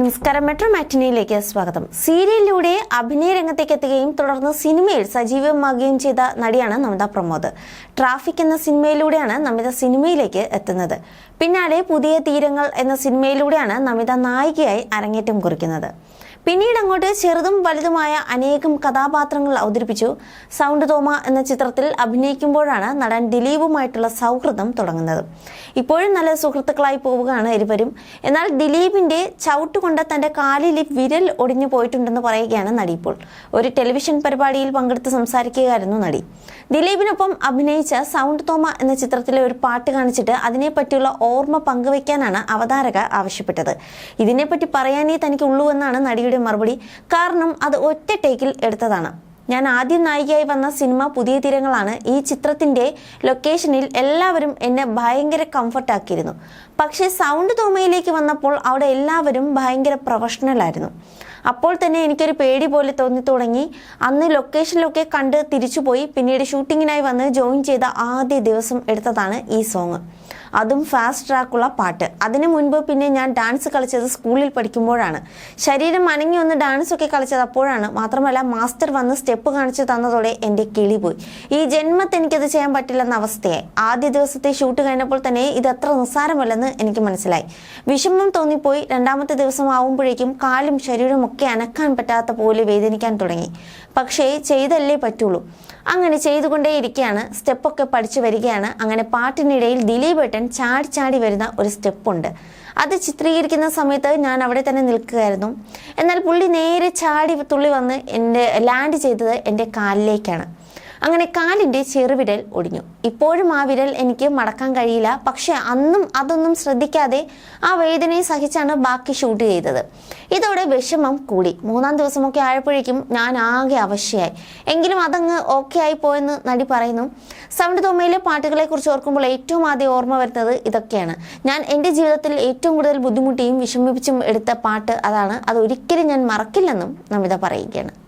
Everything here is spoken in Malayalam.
നമസ്കാരം. മെട്രോ മാറ്റിനിയിലേക്ക് സ്വാഗതം. സീരിയലിലൂടെ അഭിനയ രംഗത്തേക്ക് എത്തുകയും തുടർന്ന് സിനിമയിൽ സജീവമാകുകയും ചെയ്ത നടിയാണ് നമിത പ്രമോദ്. ട്രാഫിക് എന്ന സിനിമയിലൂടെയാണ് നമിത സിനിമയിലേക്ക് എത്തുന്നത്. പിന്നാലെ പുതിയ തീരങ്ങൾ എന്ന സിനിമയിലൂടെയാണ് നമിത നായികയായി അരങ്ങേറ്റം കുറിക്കുന്നത്. പിന്നീട് അങ്ങോട്ട് ചെറുതും വലുതുമായ അനേകം കഥാപാത്രങ്ങൾ അവതരിപ്പിച്ചു. സൗണ്ട് തോമ എന്ന ചിത്രത്തിൽ അഭിനയിക്കുമ്പോഴാണ് നടൻ ദിലീപുമായിട്ടുള്ള സൗഹൃദം തുടങ്ങുന്നത്. ഇപ്പോഴും നല്ല സുഹൃത്തുക്കളായി പോവുകയാണ് ഇരുവരും. എന്നാൽ ദിലീപിന്റെ ചവിട്ടുകൊണ്ട് തന്റെ കാലിൽ വിരൽ ഒടിഞ്ഞു പോയിട്ടുണ്ടെന്ന് പറയുകയാണ് നടി ഇപ്പോൾ. ഒരു ടെലിവിഷൻ പരിപാടിയിൽ പങ്കെടുത്ത് സംസാരിക്കുകയായിരുന്നു നടി. ദിലീപിനൊപ്പം അഭിനയിച്ച സൗണ്ട് തോമ എന്ന ചിത്രത്തിലെ ഒരു പാട്ട് കാണിച്ചിട്ട് അതിനെപ്പറ്റിയുള്ള ഓർമ്മ പങ്കുവയ്ക്കാനാണ് അവതാരക ആവശ്യപ്പെട്ടത്. ഇതിനെപ്പറ്റി പറയാനേ തനിക്കുള്ളൂ എന്നാണ് നടിയുടെ മറുപടി. കാരണം അത് ഒറ്റ ടേക്കിൽ എടുത്തതാണ്. ഞാൻ ആദ്യം നായികയായി വന്ന സിനിമ പുതിയ തീരങ്ങളാണ്. ഈ ചിത്രത്തിന്റെ ലൊക്കേഷനിൽ എല്ലാവരും എന്നെ ഭയങ്കര കംഫർട്ടാക്കിയിരുന്നു പക്ഷേ സൗണ്ട് തോമയിലേക്ക് വന്നപ്പോൾ അവിടെ എല്ലാവരും ഭയങ്കര പ്രൊഫഷണലായിരുന്നു അപ്പോൾ തന്നെ എനിക്കൊരു പേടി പോലെ തോന്നി തുടങ്ങി. അന്ന് ലൊക്കേഷനിലൊക്കെ കണ്ട് തിരിച്ചുപോയി. പിന്നീട് ഷൂട്ടിങ്ങിനായി വന്ന് ജോയിൻ ചെയ്ത ആദ്യ ദിവസം എടുത്തതാണ് ഈ സോങ് അതും ഫാസ്റ്റ് ട്രാക്കുള്ള പാട്ട്. അതിനു മുൻപ് പിന്നെ ഞാൻ ഡാൻസ് കളിച്ചത് സ്കൂളിൽ പഠിക്കുമ്പോഴാണ്. ശരീരം അനങ്ങി ഒന്ന് ഡാൻസ് ഒക്കെ കളിച്ചത് അപ്പോഴാണ്. മാത്രമല്ല മാസ്റ്റർ വന്ന് സ്റ്റെപ്പ് കാണിച്ചു തന്നതോടെ എന്റെ കിളി പോയി. ഈ ജന്മത്തെനിക്കത് ചെയ്യാൻ പറ്റില്ലെന്ന അവസ്ഥയായി. ആദ്യ ദിവസത്തെ ഷൂട്ട് കഴിഞ്ഞപ്പോൾ തന്നെ ഇത് അത്ര നിസ്സാരമല്ലെന്ന് എനിക്ക് മനസ്സിലായി. വിഷമം തോന്നിപ്പോയി. രണ്ടാമത്തെ ദിവസം ആവുമ്പോഴേക്കും കാലും ശരീരവും ഒക്കെ അനക്കാൻ പറ്റാത്ത പോലെ വേദനിക്കാൻ തുടങ്ങി. പക്ഷേ ചെയ്തല്ലേ പറ്റുള്ളൂ. അങ്ങനെ ചെയ്തുകൊണ്ടേയിരിക്കുകയാണ് സ്റ്റെപ്പൊക്കെ പഠിച്ചു വരികയാണ്. അങ്ങനെ പാട്ടിനിടയിൽ ദിലീപ് ഏട്ടൻ ചാടി ചാടി വരുന്ന ഒരു സ്റ്റെപ്പുണ്ട് അത് ചിത്രീകരിക്കുന്ന സമയത്ത് ഞാൻ അവിടെ തന്നെ നിൽക്കുകയായിരുന്നു. എന്നാൽ പുള്ളി നേരെ ചാടി തുള്ളി വന്ന് എന്റെ ലാൻഡ് ചെയ്തത് എന്റെ കാലിലേക്കാണ്. അങ്ങനെ കാലിന്റെ ചെറുവിരൽ ഒടിഞ്ഞു. ഇപ്പോഴും ആ വിരൽ എനിക്ക് മടക്കാൻ കഴിയില്ല. പക്ഷേ അന്നും അതൊന്നും ശ്രദ്ധിക്കാതെ ആ വേദനയെ സഹിച്ചാണ് ബാക്കി ഷൂട്ട് ചെയ്തത്. ഇതോടെ വിഷമം കൂടി. മൂന്നാം ദിവസമൊക്കെ ആയപ്പോഴേക്കും ഞാൻ ആകെ അവശയായി. എങ്കിലും അതങ്ങ് ഓക്കെ ആയി പോയെന്ന് നടി പറയുന്നു. സൗണ്ട് തോമയിലെ പാട്ടുകളെ കുറിച്ച് ഓർക്കുമ്പോൾ ഏറ്റവും ആദ്യം ഓർമ്മ വരുന്നത് ഇതൊക്കെയാണ്. ഞാൻ എന്റെ ജീവിതത്തിൽ ഏറ്റവും കൂടുതൽ ബുദ്ധിമുട്ടിയും വിഷമിപ്പിച്ചും എടുത്ത പാട്ട് അതാണ്. അതൊരിക്കലും ഞാൻ മറക്കില്ലെന്നും നമിത പറയുകയാണ്.